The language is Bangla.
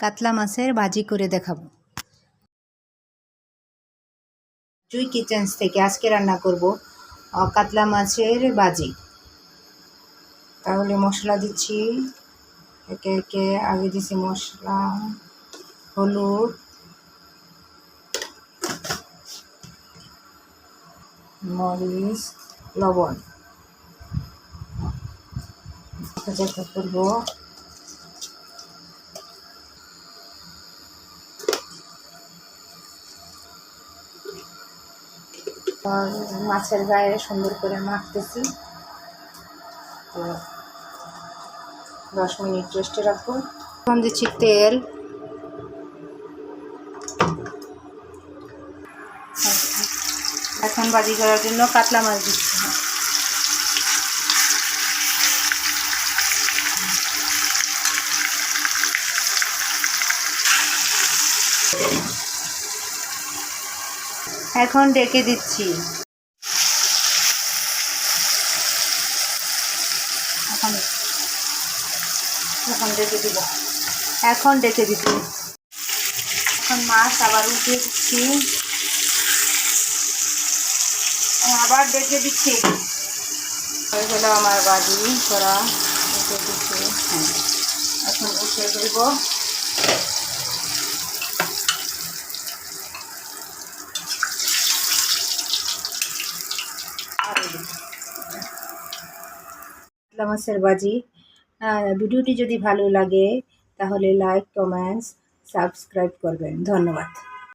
কাতলা মাছের ভাজি করে দেখাবো। জুই কিচেন্স থেকে আজকে রান্না করব কাতলা মাছের ভাজি। তাহলে মশলা দিচ্ছি, একে একে আগে দিছি মশলা, হলুদ, মরিচ, লবণ। করব। মাছের গায়ে সুন্দর করে মাখতেছি। তো দশ মিনিট রেস্টে রাখব। এখন দিচ্ছি তেল। এখন বাজি করার জন্য কাতলা মাছ দিচ্ছি। এখন ডেকে দিচ্ছি। এখন এখন ডেকে দিব। এখন ডেকে দিচ্ছি। এখন মাছ আবার উঠিয়ে দিচ্ছি। আবার ডেকে দিচ্ছি। হয়ে গেল আমার বাড়ি করা। উঠে দিচ্ছি এখন উঠে দেব কাতলা মাছের বাজি ভিডিওটি যদি ভালো লাগে তাহলে লাইক কমেন্টস সাবস্ক্রাইব করবেন। ধন্যবাদ।